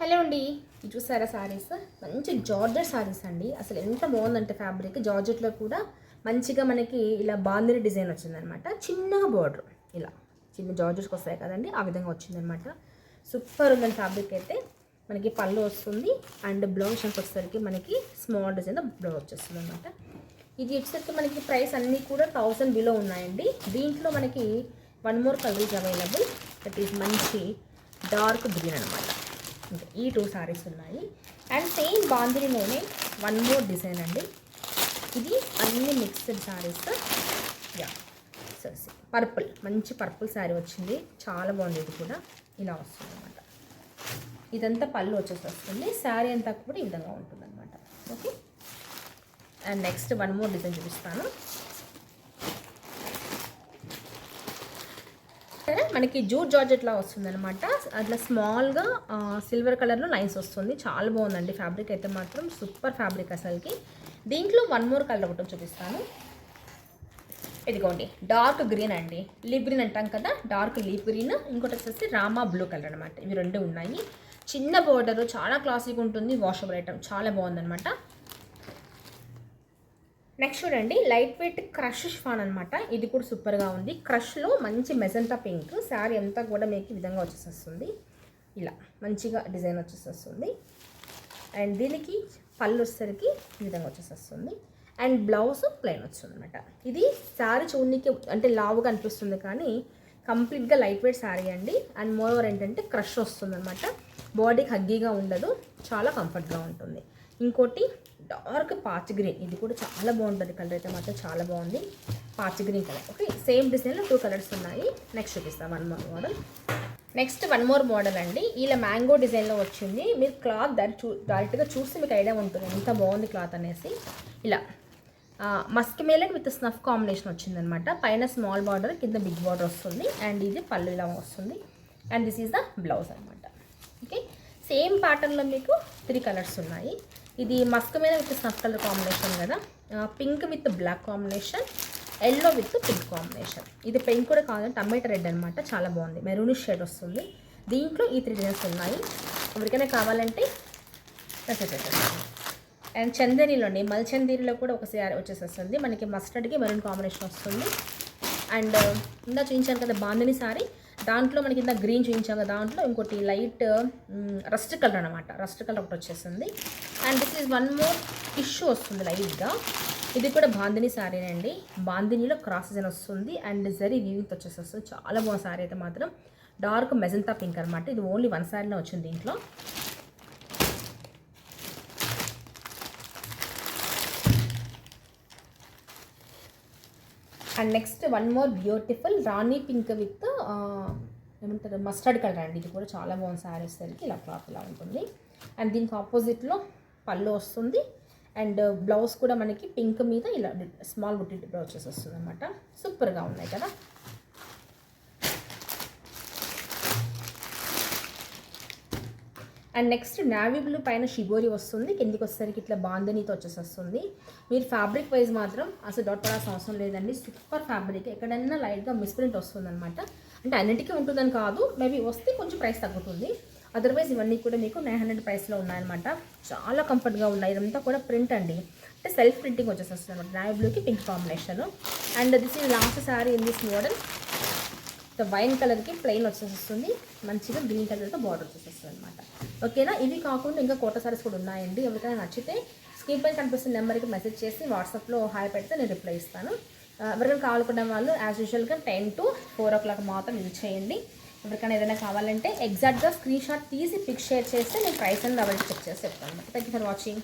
Hello అండి. ఇది చూసారా సారీస్ మంచి జార్జెట్ సారీస్ అండి. అసలు ఎంత బాగుందంటే ఫ్యాబ్రిక్ జార్జెట్లో కూడా మంచిగా మనకి ఇలా బాందిరి డిజైన్ వచ్చిందనమాట. చిన్నగా బార్డర్ ఇలా చిన్న జార్జెట్స్కి వస్తాయి కదండి ఆ విధంగా వచ్చిందనమాట. సూపర్ ఉందండి ఫ్యాబ్రిక్ అయితే. మనకి పళ్ళు వస్తుంది అండ్ బ్లౌజ్ వచ్చేసరికి మనకి స్మాల్ డిజైన్ బ్లౌజ్ వచ్చేస్తుంది అనమాట ఇది వచ్చేసరికి మనకి ప్రైస్ అన్నీ కూడా థౌసండ్ బిలో ఉన్నాయండి. దీంట్లో మనకి one more colour available that is మంచి డార్క్ గ్రీన్ అనమాట. ఈ టూ సారీస్ ఉన్నాయి. అండ్ సేమ్ బాందినిలోనే వన్ మోర్ డిజైన్ అండి. ఇది అన్ని మిక్స్డ్ సారీస్ యా సరే పర్పుల్ మంచి పర్పుల్ శారీ వచ్చింది. చాలా బాగుంది ఇది కూడా. ఇలా వస్తుంది అనమాట ఇదంతా పళ్ళు వచ్చేసి వస్తుంది శారీ అంతా కూడా ఈ విధంగా ఉంటుంది అనమాట okay and next one more design చూపిస్తాను. సరే మనకి జూట్ జార్జెట్లా వస్తుంది అనమాట అట్లా స్మాల్గా సిల్వర్ కలర్లో లైన్స్ వస్తుంది. చాలా బాగుందండి ఫ్యాబ్రిక్ అయితే మాత్రం. సూపర్ ఫ్యాబ్రిక్ అసలుకి. దీంట్లో వన్ మోర్ కలర్ ఒకటి చూపిస్తాను. ఇదిగోండి డార్క్ గ్రీన్ అండి. లీప్ గ్రీన్ అంటాం కదా డార్క్ లీప్ గ్రీన్. ఇంకోటి వచ్చేసి రామా బ్లూ కలర్ అనమాట ఇవి రెండు ఉన్నాయి. చిన్న బోర్డర్ చాలా క్లాసిక్ ఉంటుంది వాషబుల్ ఐటమ్ చాలా బాగుందనమాట నెక్స్ట్ చూడండి లైట్ వెయిట్ క్రష్ షిఫాన్ అనమాట ఇది కూడా సూపర్గా ఉంది. క్రష్లో మంచి మెజంటా పింక్. శారీ అంతా కూడా మీకు ఈ విధంగా వచ్చేసేస్తుంది. ఇలా మంచిగా డిజైన్ వచ్చేసేస్తుంది. అండ్ దీనికి పళ్ళు వచ్చేసరికి ఈ విధంగా వచ్చేసేస్తుంది. అండ్ బ్లౌజ్ ప్లెయిన్ వస్తుంది అనమాట ఇది శారీ చూడడానికి అంటే లావుగా అనిపిస్తుంది కానీ కంప్లీట్గా లైట్ వెయిట్ శారీ అండి. అండ్ మోర్ ఓవర్ ఏంటంటే క్రష్ వస్తుంది అనమాట బాడీకి హగ్గీగా ఉండదు. చాలా కంఫర్ట్గా ఉంటుంది. ఇంకోటి డార్క్ పాచ్ గ్రీన్. ఇది కూడా చాలా బాగుంటుంది. కలర్ అయితే మాత్రం చాలా బాగుంది. Patch green colour okay same డిజైన్లో టూ కలర్స్ ఉన్నాయి. నెక్స్ట్ చూపిస్తాం. One more model next one more model అండి. ఇలా మ్యాంగో డిజైన్లో వచ్చింది. మీరు క్లాత్ దారి చూ డైరెక్ట్గా చూస్తే మీకు ఐడియా ఉంటుంది. ఎంత బాగుంది క్లాత్ అనేసి. ఇలా మస్క్ మేలన్ విత్ స్నఫ్ కాంబినేషన్ వచ్చిందనమాట. పైన స్మాల్ బార్డర్ కింద బిగ్ బార్డర్ వస్తుంది. అండ్ ఇది పళ్ళు ఇలా వస్తుంది. And this is the blouse అనమాట. ఓకే సేమ్ ప్యాటర్న్లో మీకు త్రీ కలర్స్ ఉన్నాయి. ఇది మస్క్ మీద విత్ స్నఫ్ కలర్ కాంబినేషన్ కదా. Pink with black combination yellow with pink combination. ఇది పింక్ కూడా కావాలంటే టమాటా రెడ్ అనమాట చాలా బాగుంది. మెరూన్ షేడ్ వస్తుంది. దీంట్లో ఈ త్రీ డిజైన్స్ ఉన్నాయి. ఎవరికైనా కావాలంటే అండ్ చందేరిలోని మల్చందేరిలో కూడా ఒక శారీ వచ్చేసేస్తుంది. మనకి మస్టర్డ్కి మెరూన్ కాంబినేషన్ వస్తుంది. అండ్ ఇందా చూపించాను కదా బాందిని సారీ దాంట్లో మనకి ఇంత గ్రీన్ చూపించాం కదా దాంట్లో ఇంకోటి లైట్ రస్ట్ కలర్ అనమాట రస్ట్ కలర్ ఒకటి వచ్చేసింది. And this is one more issue వస్తుంది లైట్గా ఇది కూడా బాందిని శారీ అండి. బాందినిలో క్రాస్ డిజైన్ వస్తుంది అండ్ జరీ వీవింగ్తో వచ్చేసేస్తుంది చాలా బాగుంది శారీ అయితే మాత్రం. డార్క్ మెజంతా పింక్ అనమాట ఇది ఓన్లీ వన్ శారీలో వచ్చింది దీంట్లో. And next one more beautiful rani pink with ఏమంటారు? మస్టర్డ్ కలర్ అండి. ఇది కూడా చాలా బాగుంది శారీస్ సరికి ఇలా క్లాత్ ఇలా ఉంటుంది. అండ్ దీనికి ఆపోజిట్లో పళ్ళు వస్తుంది. అండ్ బ్లౌజ్ కూడా మనకి పింక్ మీద ఇలా స్మాల్ బుట్టి బ్లౌజెస్ వస్తుంది అనమాట సూపర్గా ఉన్నాయి కదా? అండ్ నెక్స్ట్ నావీ బ్లూ పైన షిబోరి వస్తుంది. కిందికి వచ్చేసరికి ఇట్లా బాందనీతో వచ్చేసేస్తుంది. మీరు ఫ్యాబ్రిక్ వైజ్ మాత్రం అసలు డౌట్ పడాల్సిన అవసరం లేదండి. సూపర్ ఫ్యాబ్రిక్ ఎక్కడైనా లైట్గా మిస్ప్రింట్ వస్తుంది అనమాట అంటే అన్నిటికీ ఉంటుందని కాదు. మేబీ వస్తే కొంచెం ప్రైస్ తగ్గుతుంది. అదర్వైజ్ ఇవన్నీ కూడా మీకు నైన్ హండ్రెడ్ ప్రైస్లో ఉన్నాయన్నమాట. చాలా కంఫర్ట్గా ఉన్నాయి. ఇదంతా కూడా ప్రింట్ అండి. అంటే సెల్ఫ్ ప్రింటింగ్ వచ్చేసేస్తుంది అనమాట నావీ బ్లూకి పింక్ కాంబినేషన్ అండ్ దిస్ ఈ last sari in this model wine కలర్కి ప్లెయిన్ వచ్చేస్తుంది మంచిగా గ్రీన్ కలర్తో బార్డర్ వచ్చేస్తుంది అనమాట ఓకేనా? ఇవి కాకుండా ఇంకా కోట సారీస్ కూడా ఉన్నాయండి. ఎవరికైనా నచ్చితే స్క్రీన్ పైన కనిపిస్తున్న నెంబర్కి మెసేజ్ చేసి వాట్సాప్లో హాయ్ పెడితే నేను రిప్లై ఇస్తాను. ఎవరికైనా కావాలనుకున్న వాళ్ళు యాజ్ యూజువల్గా ten to four o'clock మాత్రం యూజ్ చేయండి. ఎవరికైనా ఏదైనా కావాలంటే ఎగ్జాక్ట్గా స్క్రీన్ షాట్ తీసి పిక్ షేర్ చేస్తే నేను ప్రైస్ అండ్ అవైలబుల్ చెక్ చేసి చెప్తాను. Thank you for watching